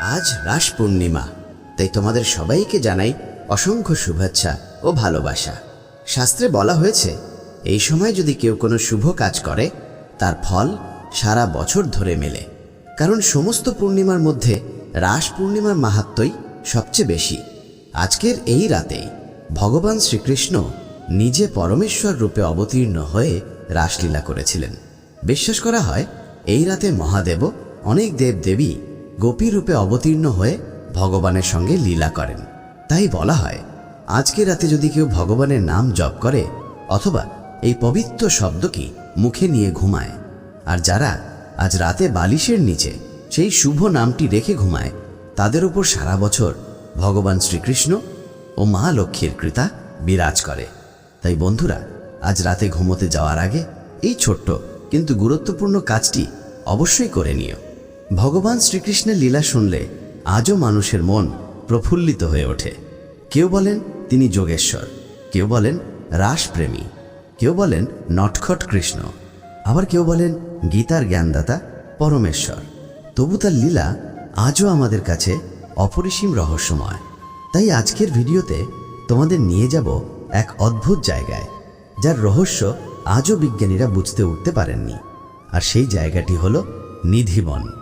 আজ রাস পূর্ণিমা, তাই তোমাদের সবাইকে জানাই অসংখ্য শুভেচ্ছা ও ভালোবাসা। শাস্ত্রে বলা হয়েছে, এই সময় যদি কেউ কোনো শুভ কাজ করে, তার ফল সারা বছর ধরে মেলে। কারণ সমস্ত পূর্ণিমার মধ্যে রাস পূর্ণিমার মাহাত্মই সবচেয়ে বেশি। আজকের এই রাতেই ভগবান শ্রীকৃষ্ণ নিজে পরমেশ্বর রূপে অবতীর্ণ হয়ে রাসলীলা করেছিলেন। বিশ্বাস করা হয়, এই রাতে মহাদেবও অনেক দেব দেবী গোপী রূপে অবতীর্ণ হয়ে ভগবানের সঙ্গে লীলা করেন। তাই বলা হয়, আজকে রাতে যদি কেউ ভগবানের নাম জপ করে, অথবা এই পবিত্র শব্দকে মুখে নিয়ে ঘুমায়, আর যারা আজ রাতে বালিশের নিচে সেই শুভ নামটি রেখে ঘুমায়, তাদের উপর সারা বছর ভগবান শ্রীকৃষ্ণ ও মা লক্ষ্মীর কৃতা বিরাজ করে। তাই বন্ধুরা, আজ রাতে ঘুমোতে যাওয়ার আগে এই ছোট্ট কিন্তু গুরুত্বপূর্ণ কাজটি অবশ্যই করে নিও। ভগবান শ্রীকৃষ্ণের লীলা শুনলে আজও মানুষের মন প্রফুল্লিত হয়ে ওঠে। কেউ বলেন তিনি যোগেশ্বর, কেউ বলেন রাসপ্রেমী, কেউ বলেন নটখট কৃষ্ণ, আবার কেউ বলেন গীতার জ্ঞানদাতা পরমেশ্বর। তবু তার লীলা আজও আমাদের কাছে অপরিসীম রহস্যময়। তাই আজকের ভিডিওতে তোমাদের নিয়ে যাব এক অদ্ভুত জায়গায়, যার রহস্য আজও বিজ্ঞানীরা বুঝতে উঠতে পারেননি। আর সেই জায়গাটি হল নিধিবন।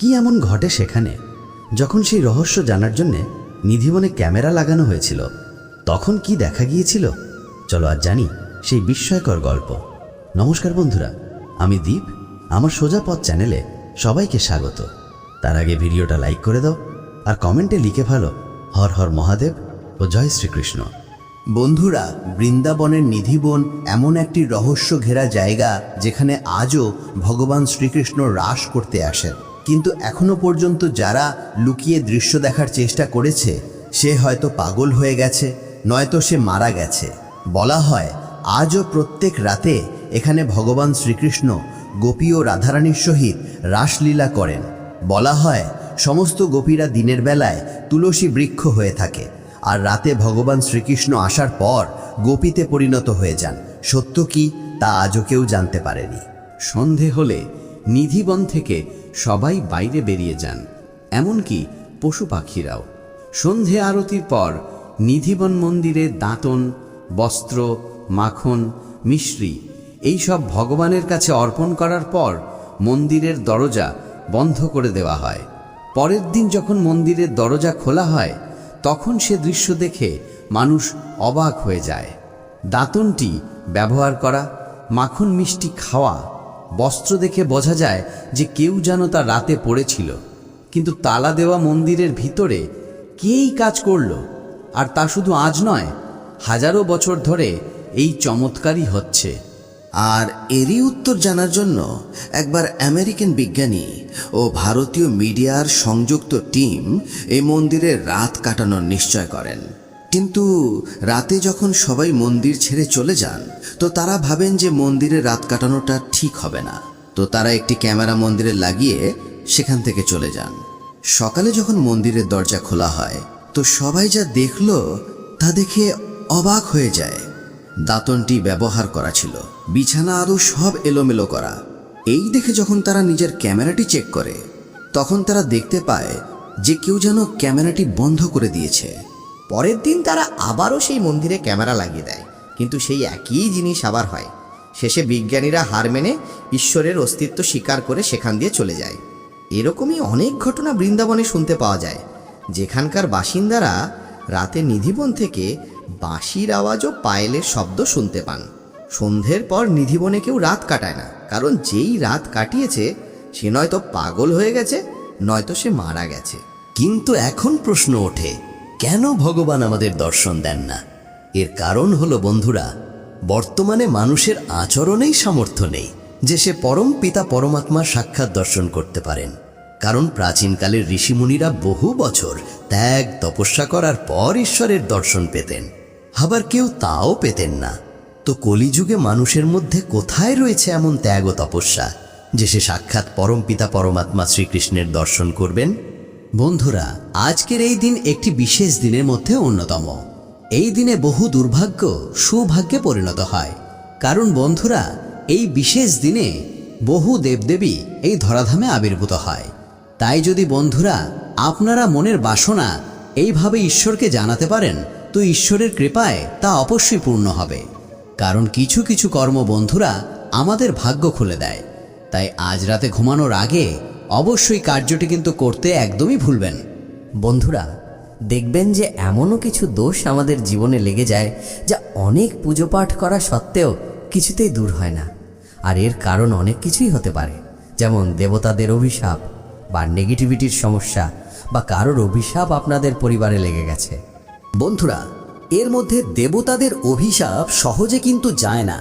কি এমন ঘটে সেখানে? যখন সেই রহস্য জানার জন্য নিধিবনে ক্যামেরা লাগানো হয়েছিল, তখন কি দেখা গিয়েছিল? চলো আজ জানি সেই বিস্ময়কর গল্প। নমস্কার বন্ধুরা, আমি দীপ, আমার সোজা পথ চ্যানেলে সবাইকে স্বাগত। তার আগে ভিডিওটা লাইক করে দাও আর কমেন্টে লিখে ফেলো হর হর মহাদেব ও জয় শ্রীকৃষ্ণ। বন্ধুরা, বৃন্দাবনের নিধিবন এমন একটি রহস্য ঘেরা জায়গা যেখানে আজও ভগবান শ্রীকৃষ্ণ রাস করতে আসেন। কিন্তু এখনও পর্যন্ত যারা লুকিয়ে দৃশ্য দেখার চেষ্টা করেছে, সে হয়তো পাগল হয়ে গেছে, নয়তো সে মারা গেছে। বলা হয়, আজও প্রত্যেক রাতে এখানে ভগবান শ্রীকৃষ্ণ গোপী ও রাধারানীর সহিত রাসলীলা করেন। বলা হয়, সমস্ত গোপীরা দিনের বেলায় তুলসী বৃক্ষ হয়ে থাকে, আর রাতে ভগবান শ্রীকৃষ্ণ আসার পর গোপীতে পরিণত হয়ে যান। সত্য কি, তা আজও কেউ জানতে পারেনি। সন্ধে হলে নিধিবন থেকে সবাই বাইরে বেরিয়ে যান, এমনকি পশু পাখিরাও। সন্ধে আরতির পর নিধিবন মন্দিরে দাঁতন, বস্ত্র, মাখন, মিশ্রি, এই সব ভগবানের কাছে অর্পণ করার পর মন্দিরের দরজা বন্ধ করে দেওয়া হয়। পরের দিন যখন মন্দিরের দরজা খোলা হয়, তখন সে দৃশ্য দেখে মানুষ অবাক হয়ে যায়। দাঁতনটি ব্যবহার করা, মাখন মিষ্টি খাওয়া বস্ত্র দেখে বোঝা যায় যে কেউ যেন তা রাতে পড়েছিল। কিন্তু তালা দেওয়া মন্দিরের ভিতরে কেই কাজ করল? আর তা শুধু আজ নয়, হাজারো বছর ধরে এই চমৎকারই হচ্ছে। আর এরই উত্তর জানার জন্য একবার আমেরিকান বিজ্ঞানী ও ভারতীয় মিডিয়ার সংযুক্ত টিম এই মন্দিরে রাত কাটানোর নিশ্চয় করেন। কিন্তু রাতে যখন সবাই মন্দির ছেড়ে চলে যান, তো তারা ভাবেন যে মন্দিরে রাত কাটানোটা ঠিক হবে না। তো তারা একটি ক্যামেরা মন্দিরে লাগিয়ে সেখান থেকে চলে যান। সকালে যখন মন্দিরের দরজা খোলা হয়, তো সবাই যা দেখল তা দেখে অবাক হয়ে যায়। দাঁতনটি ব্যবহার করা ছিল, বিছানা আরও সব এলোমেলো করা। এই দেখে যখন তারা নিজের ক্যামেরাটি চেক করে, তখন তারা দেখতে পায় যে কেউ যেন ক্যামেরাটি বন্ধ করে দিয়েছে। পরের দিন তারা আবারও সেই মন্দিরে ক্যামেরা লাগিয়ে দেয়। কিন্তু সেই একই জিনিস আবার হয়। শেষে বিজ্ঞানীরা হার মেনে ঈশ্বরের অস্তিত্ব স্বীকার করে সেখান দিয়ে চলে যায়। এরকমই অনেক ঘটনা বৃন্দাবনে শুনতে পাওয়া যায়। যেখানকার বাসিন্দারা রাতে নিধিবন থেকে বাঁশির আওয়াজ ও পায়েলের শব্দ শুনতে পান। সন্ধ্যের পর নিধিবনে কেউ রাত কাটায় না, কারণ যেই রাত কাটিয়েছে, সে নয়তো পাগল হয়ে গেছে, নয়তো সে মারা গেছে। কিন্তু এখন প্রশ্ন ওঠে কেন ভগবান আমাদের দর্শন দেন না? এর কারণ হলো, বন্ধুরা, বর্তমানে মানুষের আচরণেই সামর্থ্য নেই যে সে পরম পিতা পরমাত্মার সাক্ষাৎ দর্শন করতে পারেন। কারণ প্রাচীনকালের ঋষিমুনিরা বহু বছর ত্যাগ, তপস্যা করার পর ঈশ্বরের দর্শন পেতেন। আবার কেউ তাও পেতেন না। তো কলিযুগে মানুষের মধ্যে কোথায় রয়েছে এমন ত্যাগ ও তপস্যা যে সে সাক্ষাৎ পরম পিতা পরমাত্মা শ্রীকৃষ্ণের দর্শন করবেন? বন্ধুরা, আজকের এই দিন একটি বিশেষ দিনের মধ্যে অন্যতম। এই দিনে বহু দুর্ভাগ্য, সৌভাগ্যে পরিণত হয়। কারণ বন্ধুরা, এই বিশেষ দিনে বহু দেবদেবী এই ধরাধামে আবির্ভূত হয়। তাই যদি বন্ধুরা, আপনারা মনের বাসনা এইভাবে ঈশ্বরকে জানাতে পারেন, তো ঈশ্বরের কৃপায় তা অবশ্যই পূর্ণ হবে। কারণ কিছু কিছু কর্ম বন্ধুরা আমাদের ভাগ্য খুলে দেয়। তাই আজ রাতে ঘুমানোর আগে অবশ্যই কার্যটি কিন্তু করতে একদমই ভুলবেন। বন্ধুরা, দেখবেন যে এমনও কিছু দোষ আমাদের জীবনে লেগে যায় যা অনেক পুজো পাঠ করা সত্ত্বেও কিছুতেই দূর হয় না। আর এর কারণ অনেক কিছুই হতে পারে, যেমন দেবতাদের অভিশাপ বা নেগেটিভিটির সমস্যা বা কারোর অভিশাপ আপনাদের পরিবারে লেগে গেছে। বন্ধুরা, এর মধ্যে দেবতাদের অভিশাপ সহজে কিন্তু যায় না।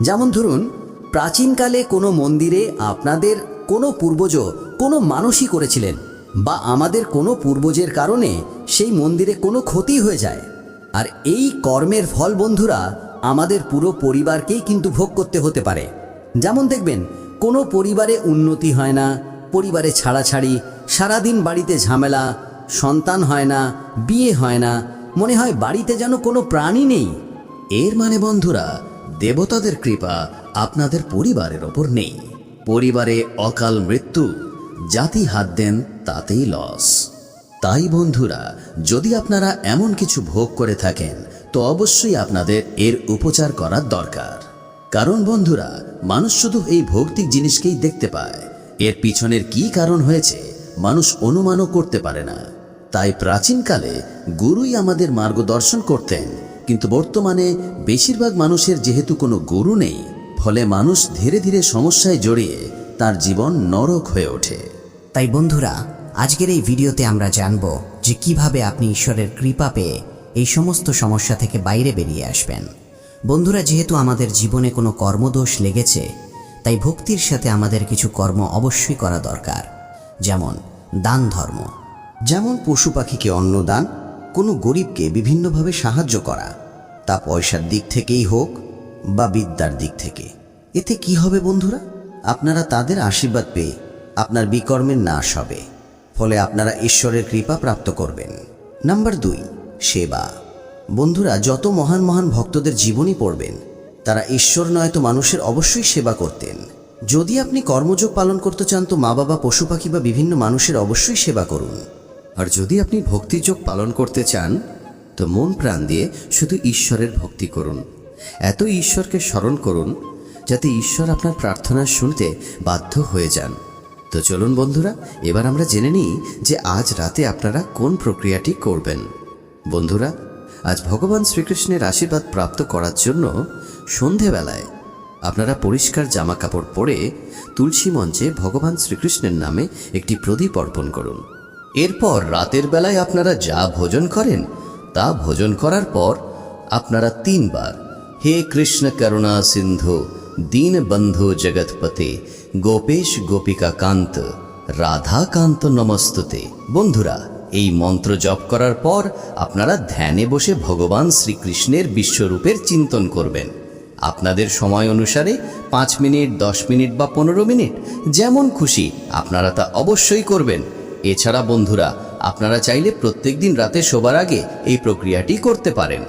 যেমন ধরুন, প্রাচীনকালে কোনো মন্দিরে আপনাদের কোনো পূর্বজ কোনো মানুষই করেছিলেন বা আমাদের কোনো পূর্বজের কারণে সেই মন্দিরে কোনো ক্ষতি হয়ে যায়। আর এই কর্মের ফল বন্ধুরা আমাদের পুরো পরিবারকেই কিন্তু ভোগ করতে হতে পারে। যেমন দেখবেন, কোনো পরিবারে উন্নতি হয় না, পরিবারে ছাড়াছাড়ি, সারাদিন বাড়িতে ঝামেলা, সন্তান হয় না, বিয়ে হয় না, মনে হয় বাড়িতে যেন কোনো প্রাণী নেই। এর মানে বন্ধুরা, দেবতাদের কৃপা আপনাদের পরিবারের ওপর নেই। পরিবারে অকাল মৃত্যু, জাতি হাত দেন তাতেই লস তাই বন্ধুরা, যদি আপনারা এমন কিছু ভোগ করে থাকেন, তো অবশ্যই আপনাদের এর উপচার করার দরকার। কারণ বন্ধুরা, মানুষ শুধু এই ভৌতিক জিনিসকেই দেখতে পায়। এর পিছনের কি কারণ হয়েছে, মানুষ অনুমানও করতে পারে না। তাই প্রাচীনকালে গুরুই আমাদের মার্গদর্শন করতেন, কিন্তু বর্তমানে বেশিরভাগ মানুষের যেহেতু কোনো গুরু নেই ফলে মানুষ ধীরে ধীরে সমস্যায় জড়িয়ে তার জীবন নরক হয়ে ওঠে। তাই বন্ধুরা আজকের এই ভিডিওতে আমরা জানব যে কীভাবে আপনি ঈশ্বরের কৃপা পেয়ে এই সমস্ত সমস্যা থেকে বাইরে বেরিয়ে আসবেন। বন্ধুরা যেহেতু আমাদের জীবনে কোনো কর্মদোষ লেগেছে তাই ভক্তির সাথে আমাদের কিছু কর্ম অবশ্যই করা দরকার। যেমন দান ধর্ম। যেমন পশু পাখিকে অন্নদান কোনো গরিবকে বিভিন্নভাবে সাহায্য করা। তা পয়সার দিক থেকেই হোক বা বিদ্যার দিক থেকে। এতে কি হবে বন্ধুরা? আপনারা তাদের আশীর্বাদ পেয়ে আপনার বিকর্মের নাশ হবে। ফলে আপনারা ঈশ্বরের কৃপা প্রাপ্ত করবেন। নাম্বার দুই, সেবা। বন্ধুরা, যত মহান মহান ভক্তদের জীবনী পড়বেন, তারা ঈশ্বর নয় তো মানুষের অবশ্যই সেবা করতেন। যদি আপনি কর্মযোগ পালন করতে চান তো মা বাবা, পশু পাখি বা বিভিন্ন মানুষের অবশ্যই সেবা করুন। আর যদি আপনি ভক্তিযোগ পালন করতে চান, তো মন প্রাণ দিয়ে শুধু ঈশ্বরের ভক্তি করুন। এত ঈশ্বরকে স্মরণ করুন যাতে ঈশ্বর আপনার প্রার্থনা শুনতে বাধ্য হয়ে যান। তো চলুন বন্ধুরা, এবার আমরা জেনে নিই যে আজ রাতে আপনারা কোন প্রক্রিয়াটি করবেন। বন্ধুরা, আজ ভগবান শ্রীকৃষ্ণের আশীর্বাদ প্রাপ্ত করার জন্য সন্ধেবেলায় আপনারা পরিষ্কার জামা কাপড় পরে তুলসী মঞ্চে ভগবান শ্রীকৃষ্ণের নামে একটি প্রদীপ অর্পণ করুন। এরপর রাতের বেলায় আপনারা যা ভোজন করেন, তা ভোজন করার পর আপনারা তিনবার হে কৃষ্ণ করুণা সিন্ধু দীন বন্ধু জগৎপতে, গোপেশ গোপিকা কান্ত রাধাকান্ত নমস্তুতে। বন্ধুরা, এই মন্ত্র জপ করার পর আপনারা ধ্যানে বসে ভগবান শ্রীকৃষ্ণের বিশ্বরূপের চিন্তন করবেন। আপনাদের সময় অনুসারে পাঁচ মিনিট, দশ মিনিট বা পনেরো মিনিট, যেমন খুশি আপনারা তা অবশ্যই করবেন। এছাড়া বন্ধুরা, আপনারা চাইলে প্রত্যেক দিন রাতে শোবার আগে এই প্রক্রিয়াটি করতে পারেন।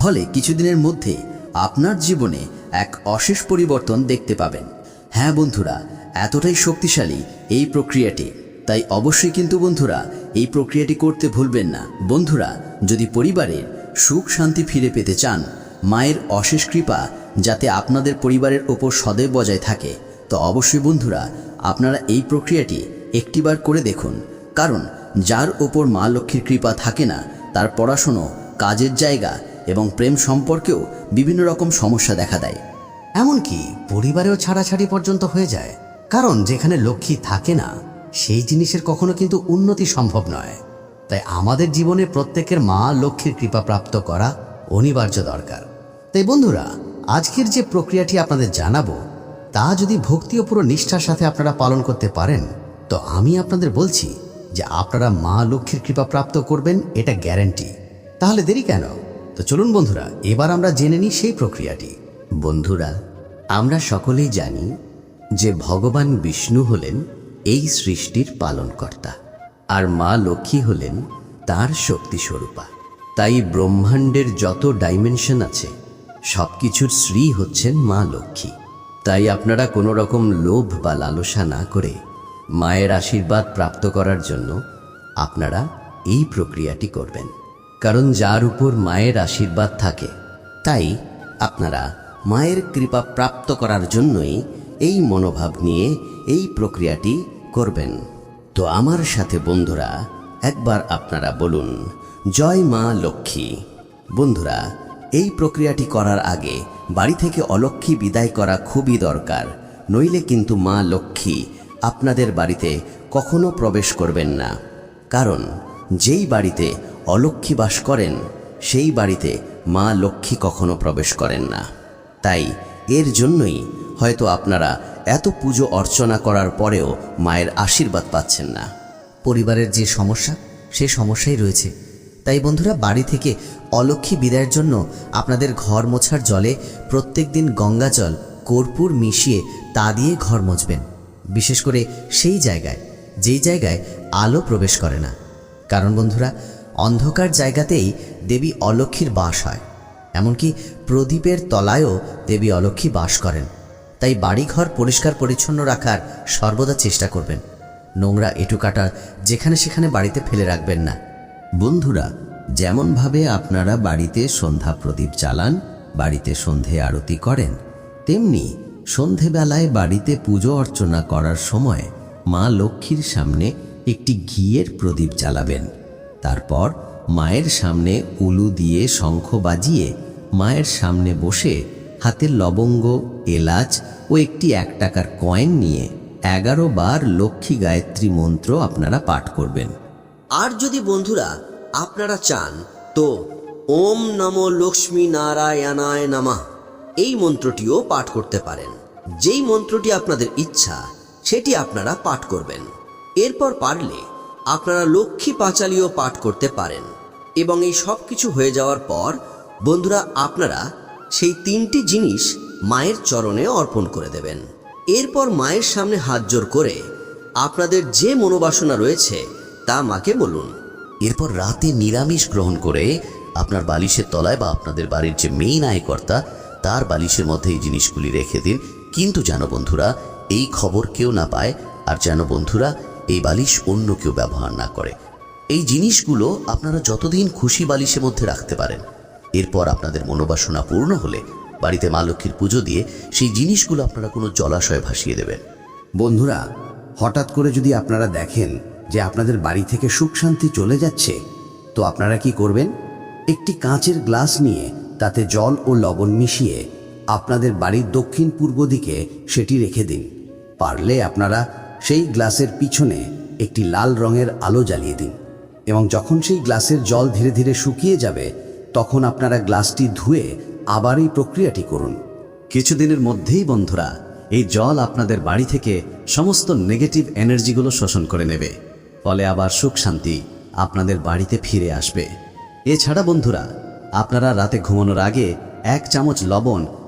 ফলে কিছুদিনের মধ্যে আপনার জীবনে এক অশেষ পরিবর্তন দেখতে পাবেন। হ্যাঁ বন্ধুরা, এতটাই শক্তিশালী এই প্রক্রিয়াটি। তাই অবশ্যই কিন্তু বন্ধুরা, এই প্রক্রিয়াটি করতে ভুলবেন না। বন্ধুরা, যদি পরিবারের সুখ শান্তি ফিরে পেতে চান, মায়ের অশেষ কৃপা যাতে আপনাদের পরিবারের ওপর সদয় বজায় থাকে, তো অবশ্যই বন্ধুরা, আপনারা এই প্রক্রিয়াটি একটিবার করে দেখুন। কারণ, যার ওপর মা লক্ষ্মীর কৃপা থাকে না, তার পড়াশুনো, কাজের জায়গা এবং প্রেম সম্পর্কেও বিভিন্ন রকম সমস্যা দেখা দেয়। এমনকি পরিবারেও ছাড়াছাড়ি পর্যন্ত হয়ে যায়। কারণ যেখানে লক্ষ্মী থাকে না, সেই জিনিসের কখনো কিন্তু উন্নতি সম্ভব নয়। তাই আমাদের জীবনে প্রত্যেকের মা লক্ষ্মীর কৃপা প্রাপ্ত করা অনিবার্য দরকার। তাই বন্ধুরা, আজকের যে প্রক্রিয়াটি আপনাদের জানাব, তা যদি ভক্তি ও পুরো নিষ্ঠার সাথে আপনারা পালন করতে পারেন, তো আমি আপনাদের বলছি যে আপনারা মা লক্ষ্মীর কৃপা প্রাপ্ত করবেন, এটা গ্যারেন্টি। তাহলে দেরি কেন? তো চলুন বন্ধুরা, এবার আমরা জেনে নিই সেই প্রক্রিয়াটি। বন্ধুরা, আমরা সকলেই জানি যে ভগবান বিষ্ণু হলেন এই সৃষ্টির পালনকর্তা আর মা লক্ষ্মী হলেন তার শক্তি স্বরূপা তাই ব্রহ্মাণ্ডের যত ডাইমেনশন আছে সব কিছুর শ্রী হচ্ছেন মা লক্ষ্মী। তাই আপনারা কোনো রকম লোভ বা লালসা না করে মায়ের আশীর্বাদ প্রাপ্ত করার জন্য আপনারা এই প্রক্রিয়াটি করবেন। কারণ যার উপর মায়ের আশীর্বাদ থাকে, তাই আপনারা মায়ের কৃপা প্রাপ্ত করার জন্যই এই মনোভাব নিয়ে এই প্রক্রিয়াটি করবেন। তো আমার সাথে বন্ধুরা, একবার আপনারা বলুন, জয় মা লক্ষ্মী। বন্ধুরা, এই প্রক্রিয়াটি করার আগে বাড়ি থেকে অলক্ষ্মী বিদায় করা খুবই দরকার, নইলে কিন্তু মা লক্ষ্মী আপনাদের বাড়িতে কখনো প্রবেশ করবেন না। কারণ যেই বাড়িতে অলক্ষ্মী বাস করেন, সেই বাড়িতে মা লক্ষ্মী কখনো প্রবেশ করেন না। তাই এর জন্যই হয়তো আপনারা এত পুজো অর্চনা করার পরেও মায়ের আশীর্বাদ পাচ্ছেন না। পরিবারের যে সমস্যা, সে সমস্যাই রয়েছে। তাই বন্ধুরা, বাড়ি থেকে অলক্ষী বিদায়ের জন্য আপনাদের ঘর মোছার জলে প্রত্যেক দিন গঙ্গা জল, কর্পূর মিশিয়ে তা দিয়ে ঘর মুছবেন। বিশেষ করে সেই জায়গায়, যেই জায়গায় আলো প্রবেশ করে না। কারণ বন্ধুরা অন্ধকার জায়গাতেই দেবী অলক্ষীর বাস হয়। এমনকি প্রদীপের তলায়ও দেবী অলক্ষী বাস করেন। তাই বাড়িঘর পরিষ্কার পরিচ্ছন্ন রাখার সর্বদা চেষ্টা করবেন। নোংরা এটুকাটা যেখানে সেখানে বাড়িতে ফেলে রাখবেন না। বন্ধুরা, যেমনভাবে আপনারা বাড়িতে সন্ধ্যা প্রদীপ চালান বাড়িতে সন্ধে আরতি করেন, তেমনি সন্ধেবেলায় বাড়িতে পুজো অর্চনা করার সময় মা লক্ষ্মীর সামনে একটি ঘিয়ের প্রদীপ জ্বালাবেন। তারপর মায়ের সামনে উলু দিয়ে শঙ্খ বাজিয়ে মায়ের সামনে বসে হাতে লবঙ্গ, এলাচ ও একটি এক টাকার কয়েন নিয়ে এগারো বার লক্ষ্মী গায়ত্রী মন্ত্র আপনারা পাঠ করবেন। আর যদি বন্ধুরা আপনারা চান, তো ওম নমো লক্ষ্মী নারায়ণায় নামা এই মন্ত্রটিও পাঠ করতে পারেন। যেই মন্ত্রটি আপনাদের ইচ্ছা, সেটি আপনারা পাঠ করবেন। এরপর পারলে আপনারা লক্ষ্মী পাঁচালিও পাঠ করতে পারেন। এবং এই সব কিছু হয়ে যাওয়ার পর, বন্ধুরা, আপনারা সেই তিনটি জিনিস মায়ের চরণে অর্পণ করে দেবেন। এরপর মায়ের সামনে হাত জোর করে আপনাদের যে মনোবাসনা রয়েছে, তা মাকে বলুন। এরপর রাতে নিরামিষ গ্রহণ করে আপনার বালিশের তলায় বা আপনাদের বাড়ির যে মেইন আয়কর্তা, তার বালিশের মধ্যে এই জিনিসগুলি রেখে দিন। কিন্তু যেন বন্ধুরা, এই খবর কেউ না পায়, আর যেন বন্ধুরা এই বালিশ অন্য কেউ ব্যবহার না করে। এই জিনিসগুলো আপনারা যতদিন খুশি বালিশের মধ্যে রাখতে পারেন। এরপর আপনাদের মনোবাসনা পূর্ণ হলে বাড়িতে মা লক্ষ্মীর পুজো দিয়ে সেই জিনিসগুলো আপনারা কোনো জলাশয়ে ভাসিয়ে দেবেন। বন্ধুরা, হঠাৎ করে যদি আপনারা দেখেন যে আপনাদের বাড়ি থেকে সুখ শান্তি চলে যাচ্ছে, তো আপনারা কি করবেন? একটি কাঁচের গ্লাস নিয়ে তাতে জল ও লবণ মিশিয়ে আপনাদের বাড়ির দক্ষিণ পূর্ব দিকে সেটি রেখে দিন। পারলে আপনারা সেই গ্লাসের পিছনে একটি লাল রঙের আলো জ্বালিয়ে দিন এবং যখন সেই গ্লাসের জল ধীরে ধীরে শুকিয়ে যাবে, তখন আপনারা গ্লাসটি ধুয়ে আবার এই প্রক্রিয়াটি করুন। কিছুদিনের মধ্যেই বন্ধুরা, এই জল আপনাদের বাড়ি থেকে সমস্ত নেগেটিভ এনার্জিগুলো শোষণ করে নেবে। ফলে আবার সুখ শান্তি আপনাদের বাড়িতে ফিরে আসবে। এছাড়া বন্ধুরা, আপনারা রাতে ঘুমানোর আগে এক চামচ লবণ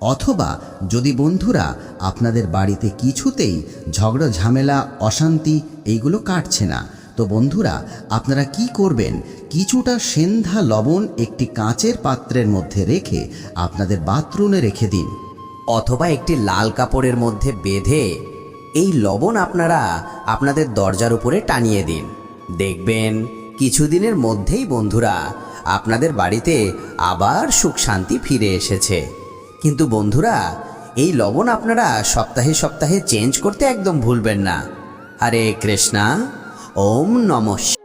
অথবা যদি বন্ধুরা আপনাদের বাড়িতে কিছুতেই ঝগড়া, ঝামেলা, অশান্তি এইগুলো কাটছে না, তো বন্ধুরা আপনারা কি করবেন? কিছুটা সেন্ধা লবণ একটি কাঁচের পাত্রের মধ্যে রেখে আপনাদের বাথরুমে রেখে দিন। অথবা একটি লাল কাপড়ের মধ্যে বেঁধে এই লবণ আপনারা আপনাদের দরজার উপরে টানিয়ে দিন। দেখবেন কিছুদিনের মধ্যেই বন্ধুরা আপনাদের বাড়িতে আবার সুখ শান্তি ফিরে এসেছে। কিন্তু বন্ধুরা, এই লবণ আপনারা সপ্তাহে সপ্তাহে চেঞ্জ করতে একদম ভুলবেন না। হরে কৃষ্ণা, ওম নমঃ